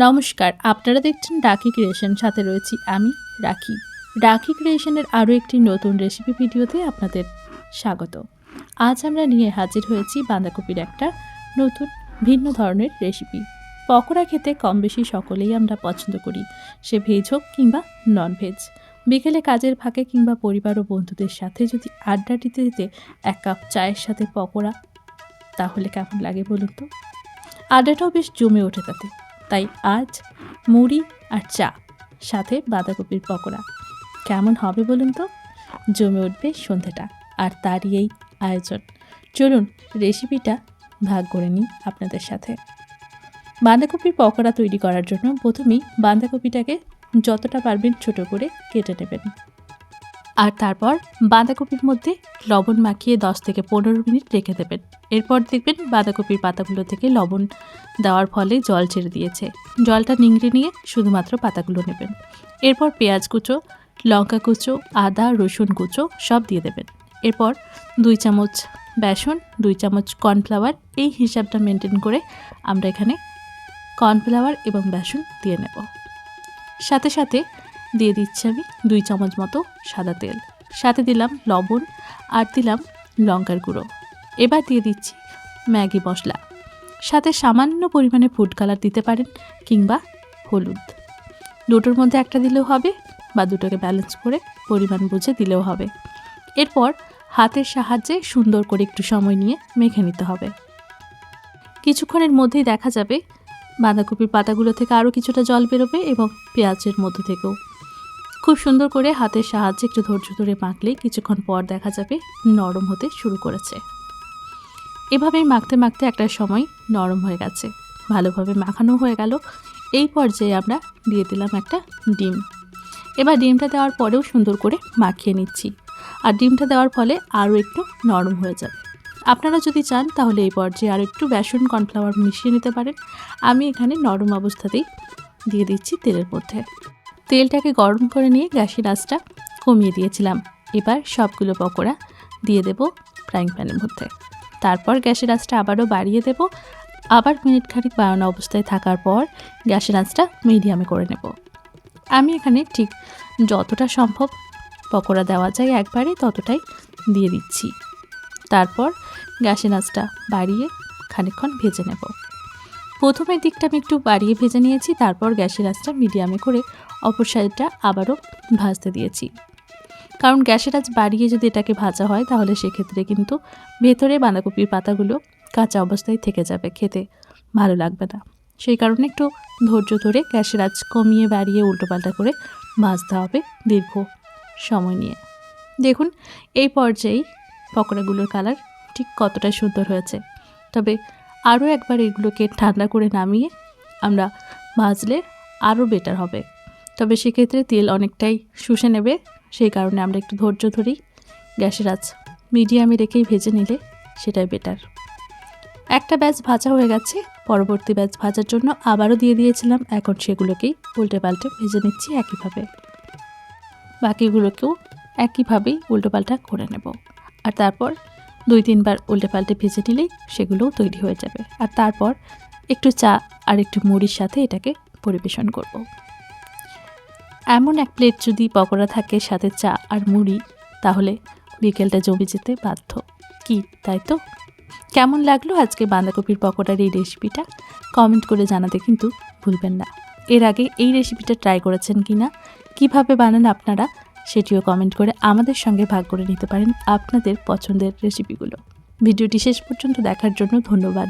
নমস্কার, আপনারা দেখছেন রাখি ক্রিয়েশন সাথে রয়েছি আমি, রাখি। রাখি ক্রিয়েশনের আরও একটি নতুন রেসিপি ভিডিওতে আপনাদের স্বাগত। আজ আমরা নিয়ে হাজির হয়েছি বাঁধাকপির একটা নতুন, ভিন্ন ধরনের রেসিপি পকোড়া খেতে কম বেশি সকলেই আমরা পছন্দ করি, সে ভেজ হোক কিংবা নন ভেজ বিকেলে কাজের ফাঁকে কিংবা পরিবার ও বন্ধুদের সাথে যদি আড্ডা দিতে দিতে এক কাপ চায়ের সাথে পকোড়া, তাহলে কেমন লাগে বলুন তো? আড্ডাটাও বেশ জমে ওঠে তাতে। তাই আজ মুড়ি আর চা সাথে বাঁধাকপির পকোড়া। কেমন হবে বলুন তো? জমে উঠবে সন্ধেটা আর তারই এই আয়োজন। চলুন রেসিপিটা ভাগ করে নিই আপনাদের সাথে। বাঁধাকপির পকোড়া তৈরি করার জন্য প্রথমেই বাঁধাকপিটাকে যতটা পারবেন ছোট করে কেটে নেবেন। আর তারপর বাঁধাকপির মধ্যে লবণ মাখিয়ে দশ থেকে পনেরো মিনিট রেখে দেবেন। এরপর দেখবেন বাঁধাকপির পাতাগুলো থেকে লবণ দেওয়ার ফলে জল ছেড়ে দিয়েছে। জলটা নিংড়ে নিয়ে শুধুমাত্র পাতাগুলো নেবেন। এরপর পেঁয়াজ কুচো, লঙ্কা কুচো, আদা, রসুন কুচো সব দিয়ে দেবেন। এরপর দুই চামচ বেসন, দুই চামচ কর্নফ্লাওয়ার এই হিসাবটা মেনটেন করে আমরা এখানে কর্নফ্লাওয়ার এবং বেসন দিয়ে নেব। সাথে সাথে দিয়ে দিচ্ছি আমি দুই চামচ মতো সাদা তেল। সাথে দিলাম লবণ আর দিলাম লঙ্কার গুঁড়ো। এবার দিয়ে দিচ্ছি ম্যাগি মশলা। সাথে সামান্য পরিমাণে ফুড কালার দিতে পারেন কিংবা হলুদ। দুটোর মধ্যে একটা দিলেও হবে বা দুটোকে ব্যালেন্স করে পরিমাণ বুঝে দিলেও হবে। এরপর হাতের সাহায্যে সুন্দর করে একটু সময় নিয়ে মেখে নিতে হবে। কিছুক্ষণের মধ্যেই দেখা যাবে বাঁধাকপির পাতাগুলো থেকে আরও কিছুটা জল বেরোবে এবং পেঁয়াজের মধ্য থেকেও। খুব সুন্দর করে হাতের সাহায্যে একটু ধৈর্য ধরে মাখলে কিছুক্ষণ পর দেখা যাবে নরম হতে শুরু করেছে। এভাবেই মাখতে মাখতে একটা সময় নরম হয়ে গেছে। ভালোভাবে মাখানো হয়ে গেল। এই পর্যায়ে আমরা দিয়ে দিলাম একটা ডিম। এবার ডিমটা দেওয়ার পরেও সুন্দর করে মাখিয়ে নিচ্ছি। আর ডিমটা দেওয়ার ফলে আরও একটু নরম হয়ে যাবে। আপনারা যদি চান তাহলে এই পর্যায়ে আর একটু বেসন কর্নফ্লাওয়ার মিশিয়ে নিতে পারেন। আমি এখানে নরম অবস্থাতেই দিয়ে দিচ্ছি তেলের মধ্যে। তেলটাকে গরম করে নিয়ে গ্যাসের আঁচটা কমিয়ে দিয়েছিলাম। এবার সবগুলো পকোড়া দিয়ে দেব ফ্রাইং প্যানের মধ্যে। তারপর গ্যাসের আঁচটা আবারও বাড়িয়ে দেব। আবার মিনিট খানিক বাড়ানো অবস্থায় থাকার পর গ্যাসের আঁচটা মিডিয়ামে করে নেব। আমি এখানে ঠিক যতটা সম্ভব পকোড়া দেওয়া যায় একবারে ততটাই দিয়ে দিচ্ছি। তারপর গ্যাসের আঁচটা বাড়িয়ে খানিকক্ষণ ভেজে নেব। প্রথমের দিকটা আমি একটু বাড়িয়ে ভেজে নিয়েছি, তারপর গ্যাসের আঁচটা মিডিয়ামে করে অপর সাইডটা আবারও ভাজতে দিয়েছি। কারণ গ্যাসের আঁচ বাড়িয়ে যদি এটাকে ভাজা হয়, তাহলে সেক্ষেত্রে কিন্তু ভেতরে বাঁধাকপির পাতাগুলো কাঁচা অবস্থায় থেকে যাবে খেতে, ভালো লাগবে না। সেই কারণে একটু ধৈর্য ধরে গ্যাসের আঁচ কমিয়ে বাড়িয়ে উল্টোপাল্টা করে ভাজতে হবে দীর্ঘ সময় নিয়ে। দেখুন, এই পর্যায়েই পকোড়াগুলোর কালার ঠিক কতটা সুন্দর হয়েছে। তবে আরও একবার এগুলোকে ঠান্ডা করে নামিয়ে আমরা ভাজলে আরও বেটার হবে। তবে সেক্ষেত্রে তেল অনেকটাই শুষে নেবে, সেই কারণে আমরা একটু ধৈর্য ধরেই গ্যাসের আঁচ মিডিয়ামে রেখেই ভেজে নিলে সেটাই বেটার একটা ব্যাচ ভাজা হয়ে গেছে, পরবর্তী ব্যাচ ভাজার জন্য আবারও দিয়ে দিয়েছিলাম, এখন সেগুলোকেই উল্টে পাল্টে ভেজে নিচ্ছি একইভাবে। বাকিগুলোকেও একইভাবেই উল্টোপাল্টা করে নেব। আর তারপর দুই তিনবার উল্টে পাল্টে ভেজে নিলেই সেগুলোও তৈরি হয়ে যাবে। আর তারপর একটু চা আর একটু মুড়ির সাথে এটাকে পরিবেশন করব। এমন এক প্লেট যদি পকোড়া থাকে সাথে চা আর মুড়ি, তাহলে বিকেলটা জমে যেতে বাধ্য। কি, তাই তো? কেমন লাগল আজকে বাঁধাকপির পকোড়ার এই রেসিপিটা? কমেন্ট করে জানাতে কিন্তু ভুলবেন না। এর আগে এই রেসিপিটা ট্রাই করেছেন কি না কীভাবে বানান আপনারা? সেটিও কমেন্ট করে আমাদের সঙ্গে ভাগ করে নিতে পারেন আপনাদের পছন্দের রেসিপিগুলো ভিডিওটি শেষ পর্যন্ত দেখার জন্য ধন্যবাদ।